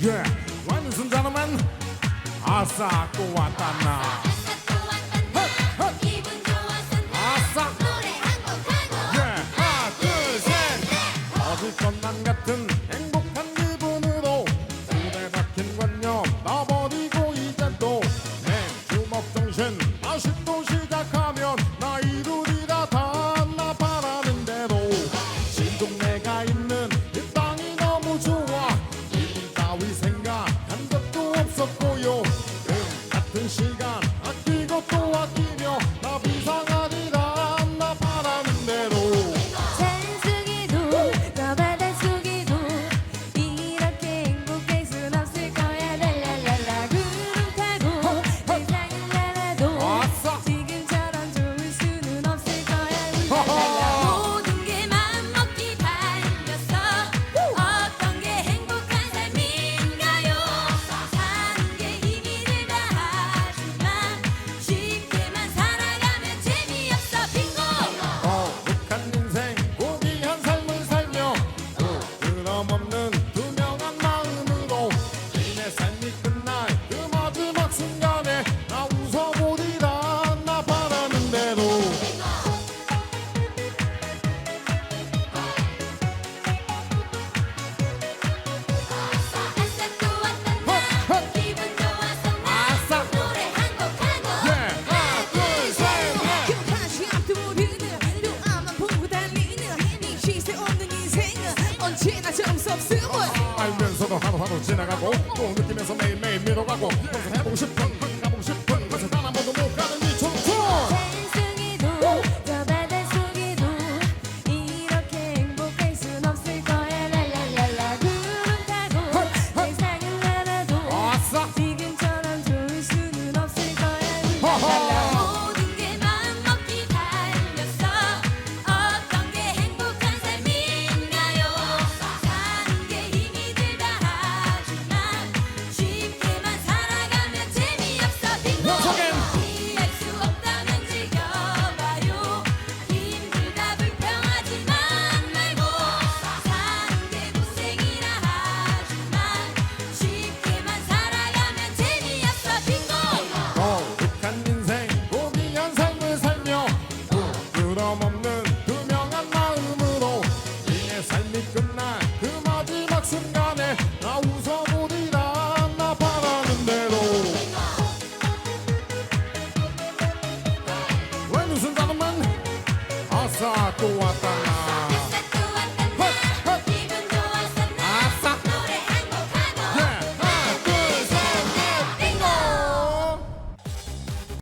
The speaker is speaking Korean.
Yeah, ladies and gentlemen, 아싸 또 왔다 나. 난 같은 행복한 기분으로 두대 박힌 관념 나버리고 이제 또내 주먹 정신 다시 또 시작하면 나이루리라 다나 바라는 대로 지금 내가 있는 감수 없음을 알면서도 하루하루 지나가고 또 느끼면서 매일매일 밀어가고 해보고 싶은 Exato, Atalaya.